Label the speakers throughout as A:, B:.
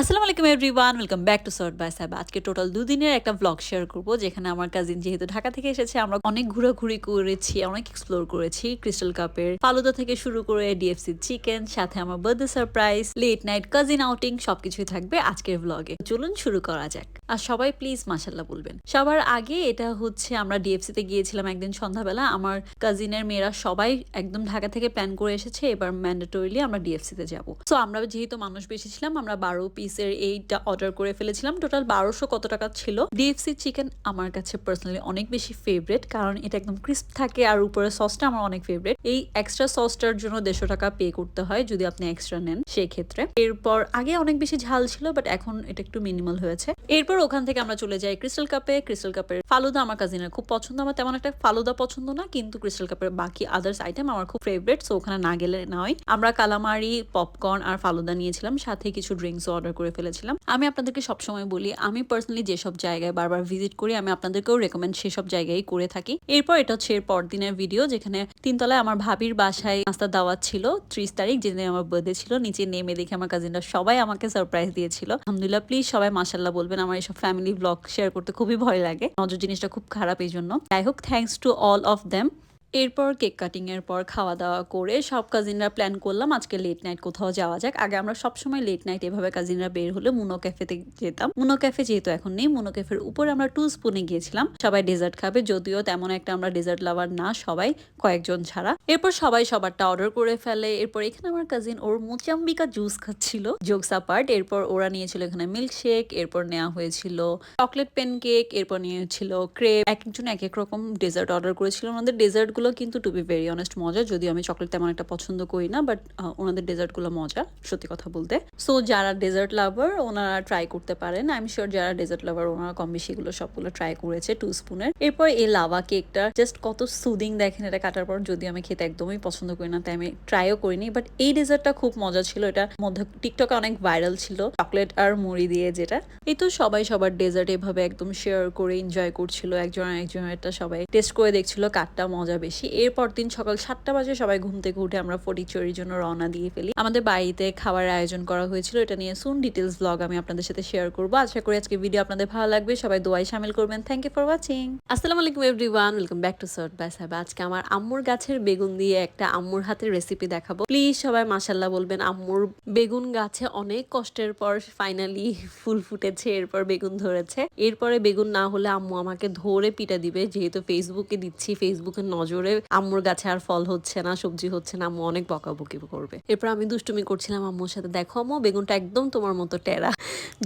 A: আসসালামু আলাইকুম everyone welcome back to sort by Saheb আজকে টোটাল দুদিনের একটা ব্লগ শেয়ার করব, যেখানে আমার কাজিন যেহেতু ঢাকা থেকে এসেছে, আমরা অনেক ঘোরাঘুরি করেছি, অনেক এক্সপ্লোর করেছি। ক্রিস্টাল কাপের ফালুদা থেকে শুরু করে ডিএফসি চিকেন সাথে আমার birthday surprise late night cousin outing সবকিছুই থাকবে আজকের ব্লগে চলুন শুরু করা যাক। আর সবাই প্লিজ মাসাল্লাহ বলবেন। সবার আগে এটা হচ্ছে আমরা ডিএফসি তে গিয়েছিলাম একদিন সন্ধ্যাবেলা, আমার কাজিনের মেয়েরা সবাই একদম ঢাকা থেকে প্ল্যান করে এসেছে, এবার ম্যান্ডেটরিলি আমরা ডিএফসি তে যাব। সো আমরা যেহেতু মানুষ বেশি ছিলাম, আমরা বারো পিসের এইটা অর্ডার করে ফেলেছিলাম। টোটাল বারোশো কত টাকা ছিল? ডিএফসি চিকেন আমার কাছে পার্সোনালি অনেক বেশি ফেভারেট কারণ এটা একদম ক্রিস্প থাকে আর উপরে সসটা আমার অনেক ফেভারেট এই এক্সট্রা সসটার জন্য দেড়শো টাকা পে করতে হয় যদি আপনি এক্সট্রা নেন সেই ক্ষেত্রে এরপর আগে অনেক বেশি ঝাল ছিল বাট এখন এটা একটু মিনিমাল হয়েছে। এরপর ওখান থেকে আমরা চলে যাই ক্রিস্টাল কাপে ক্রিস্টাল কাপের ফালুদা আমার কাজিনের খুব পছন্দ। আমার তেমন একটা ফালুদা পছন্দ না, কিন্তু ক্রিস্টাল কাপের বাকি আদার্স আইটেম আমার খুব ফেভারিট সো ওখানে না গেলে নয় আমরা কালামারি পপকর্ন আর ফালুদা নিয়েছিলাম, সাথে কিছু ড্রিঙ্কস অর্ডার করে ফেলেছিলাম। আমি আপনাদেরকে সবসময় বলি, আমি পার্সোনালি যেসব জায়গায় বারবার ভিজিট করি, আমি আপনাদেরকেও রেকমেন্ড সেসব জায়গায় করে থাকি। এরপর এটা হচ্ছে এর পরদিনের ভিডিও যেখানে তিনতলায় আমার ভাবির বাসায় নাস্তার দাওয়াত ছিল, ত্রিশ তারিখ, যেদিন আমার বার্থডে ছিল। নিচে নেমে দেখে আমার কাজিনরা সবাই আমাকে সারপ্রাইজ দিয়েছিল। আলহামদুলিল্লাহ প্লিজ সবাই মাসাল্লাহ বলবেন, আমার এইসব ফ্যামিলি ব্লগ শেয়ার করতে খুবই ভয় লাগে। নজর জিনিসটা খুব খারাপ এই জন্য যাই হোক thanks to all of them এরপর কেক কাটিং এর পর খাওয়া দাওয়া করে সব কাজিনরা প্ল্যান করলাম আজকে লেট নাইট কোথাও যাওয়া যাক। আগে আমরা সবসময় লেট নাইট এভাবে কাজিনরা বের হলে মুনো ক্যাফেতে যেতাম। মুনো ক্যাফে যেহেতু এখন নেই, মুনো ক্যাফের উপরে আমরা টু স্পুনে গিয়েছিলাম। সবাই ডেজার্ট খাবে, যদিও তেমন একটা আমরা ডেজার্ট লাভার না, সবাই কয়েকজন ছাড়া। এরপর সবাই সবারটা অর্ডার করে ফেলে। এরপর এখানে আমার কাজিন ওর মোচাম্বিকা জুস খাচ্ছিল। জোকসা পার্ট এরপর ওরা নিয়েছিল এখানে মিল্ক শেক এরপর নেওয়া হয়েছিল চকলেট পেন কেক এরপর নিয়েছিল ক্রেপ এক একজন এক এক রকম ডেজার্ট অর্ডার করেছিল। ওনাদের ডেজার্ট গুলো কিন্তু টু বি ভেরি অনেস্ট মজা, যদিও আমি চকলেট তেমন একটা পছন্দ করি না বাট ওনাদের ডেজার্টগুলো মজা, সত্যি কথা বলতে। সো যারা ডেজার্ট লাভার ওনারা ট্রাই করতে পারেন। আই এম শিওর যারা ডেজার্ট লাভার ওনারা কম বেশি এগুলো সবগুলো ট্রাই করেছে টু স্পুনের এরপর এই লাভা কেকটা জাস্ট কত সুদিং দেখেন এটা কাটার পর যদি আমি খেতে একদমই পছন্দ করি না, তাই আমি ট্রাইও করিনি বাট এই ডেজার্টটা খুব মজা ছিল। এটা মধ্যে টিকটকে অনেক ভাইরাল ছিল চকলেট আর মুড়ি দিয়ে যেটা। এই তো সবাই সবার ডেজার্ট এভাবে একদম শেয়ার করে এনজয় করছিল, একজন একজনেরটা সবাই টেস্ট করে দেখছিল কারটা মজা বেশি। এরপর দিন সকাল সাতটা বাজে সবাই ঘুম থেকে উঠে আমরা ফটিকচুরির জন্য রওনা দিয়ে ফেলি। আমাদের বাড়িতে খাবার আয়োজন করা হয়েছিল, এটা নিয়ে সুন ডিটেলস ব্লগ আমি আপনাদের সাথে শেয়ার করব। আশা করি আজকে ভিডিও আপনাদের ভালো লাগবে। সবাই দোয়াই সামিল করবেন। থ্যাংক ইউ ফর ওয়াচিং আসসালামু আলাইকুম everyone welcome back to sort by Saheb আজকে আমার আম্মুর গাছের বেগুন দিয়ে একটা আম্মুর হাতের রেসিপি দেখাবো। প্লিজ সবাই মাসাল্লাহ বলবেন, আম্মুর বেগুন গাছে অনেক কষ্টের পর ফাইনালি ফুল ফুটেছে, এরপর বেগুন ধরেছে। এরপরে বেগুন না হলে আম্মু আমাকে ধরে পিটা দিবে, যেহেতু ফেসবুকে দিচ্ছি ফেসবুকের নজরে আম্মুর গাছে আর ফল হচ্ছে না, সবজি হচ্ছে না, আম্মু অনেক বকাবকি করবে। এরপর আমি দুষ্টুমি করছিলাম আম্মুর সাথে, দেখো আম্মু, বেগুনটা একদম তোমার মতো টেরা।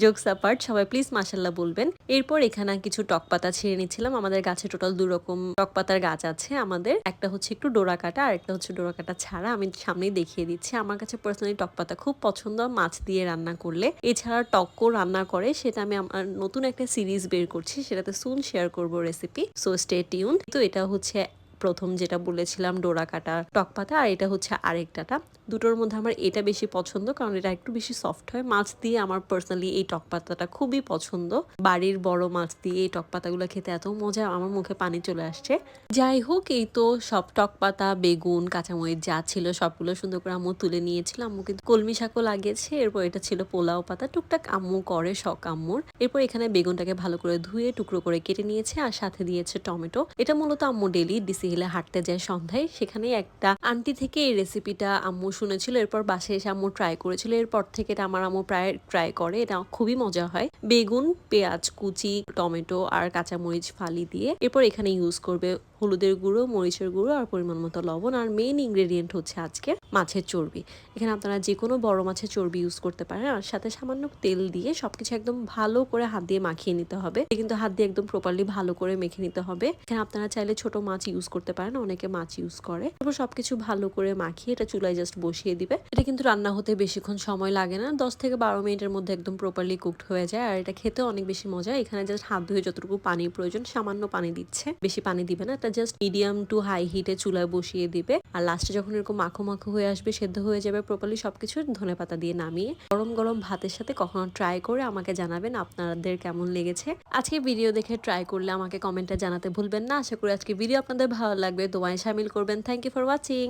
A: জোকস অ্যাপার্ট সবাই প্লিজ মাসাল্লাহ বলবেন। এরপর এখানে কিছু টক পাতা ছিঁড়ে নিচ্ছিলাম। আমাদের গাছে টোটাল দু রকম টক পাতার গাছ আছে আমাদের। একটা হচ্ছে একটু ডোরা কাটা, আর একটা হচ্ছে ডোরা কাটা ছাড়া। আমি সামনেই দেখিয়ে দিচ্ছি। আমার কাছে পার্সোনালি টক পাতা খুব পছন্দ, মাছ দিয়ে রান্না করলে। এছাড়া টকও রান্না করে, সেটা আমি আমার নতুন একটা সিরিজ বের করছি। সেটাতে সুন শেয়ার করব রেসিপি সো স্টে টিউন তো এটা হচ্ছে প্রথম যেটা বলেছিলাম ডোরা কাটা টক পাতা আর এটা হচ্ছে আরেকটাটা। দুটোর মধ্যে আমার এটা বেশি পছন্দ, কারণ এটা একটু বেশি সফট হয়। মাছ দিয়ে আমার পার্সোনালি এই টক পাতাটা খুবই পছন্দ। বাড়ির বড় মাছ দিয়ে এই টক পাতাগুলো খেতে এত মজা, আমার মুখে পানি চলে আসছে। যাই হোক, এই তো সব টক পাতা, বেগুন, কাঁচামরিচ যা ছিল সবগুলো সুন্দর করে আম্মু তুলে নিয়েছিল। আম্মু কিন্তু কলমি শাকও লাগিয়েছে। এরপর এটা ছিল পোলাও পাতা। টুকটাক আম্মু করে শখ আম্মুর। এরপর এখানে বেগুনটাকে ভালো করে ধুয়ে টুকরো করে কেটে নিয়েছে আর সাথে দিয়েছে টমেটো। এটা মূলত আম্মু ডেলি ডিসি হিলে হাঁটতে যায় সন্ধ্যায়। সেখানে একটা আন্টি থেকে এই রেসিপিটা আম্মু শুনেছিল, এরপর বাসে এসে আম্মু ট্রাই করেছিল। এরপর থেকে এটা আমার আম্মু প্রায় ট্রাই করে। এটা খুবই মজা হয়। বেগুন, পেঁয়াজ, কুচি, টমেটো আর কাঁচামরিচ ফালি দিয়ে এরপর এখানে ইউজ করবে। হলুদের গুঁড়ো, মরিচের গুঁড়ো আর পরিমাণ মতো লবণ। আর মেইন ইনগ্রেডিয়েন্ট হচ্ছে আজকে মাছের চর্বি। এখানে আপনারা যে কোনো বড় মাছের চর্বি ইউজ করতে পারেন আর সাথে সামান্য তেল দিয়ে সবকিছু একদম ভালো করে হাত দিয়ে মাখিয়ে নিতে হবে। কিন্তু হাত দিয়ে একদম প্রপারলি ভালো করে মেখে নিতে হবে। এখানে আপনারা চাইলে ছোট মাছ ইউজ করতে পারেন, অনেকে মাছ ইউজ করে। তারপর সবকিছু ভালো করে মাখিয়ে এটা চুলায় জাস্ট বসিয়ে দিবে। এটা কিন্তু রান্না হতে বেশিক্ষণ সময় লাগে না। দশ থেকে বারো মিনিটের মধ্যে একদম প্রপারলি কুকড হয়ে যায়। আর এটা খেতে অনেক বেশি মজা। এখানে জাস্ট হাত ধুয়ে যতটুকু পানির প্রয়োজন সামান্য পানি দিচ্ছে। বেশি পানি দিবে না। এটা জাস্ট মিডিয়াম টু হাই হিটে চুলায় বসিয়ে দিবে। আর লাস্টে যখন এরকম মাখো মাখো হয়ে আসবে, সেদ্ধ হয়ে যাবে প্রপারলি সবকিছু ধনে পাতা দিয়ে নামিয়ে গরম গরম ভাতের সাথে কখনো ট্রাই করে আমাকে জানাবেন আপনাদের কেমন লেগেছে। আজকে ভিডিও দেখে ট্রাই করলে আমাকে কমেন্টে জানাতে ভুলবেন না। আশা করি আজকে ভিডিও আপনাদের ভালো লাগবে। দোয়ায় সামিল করবেন। Thank you for watching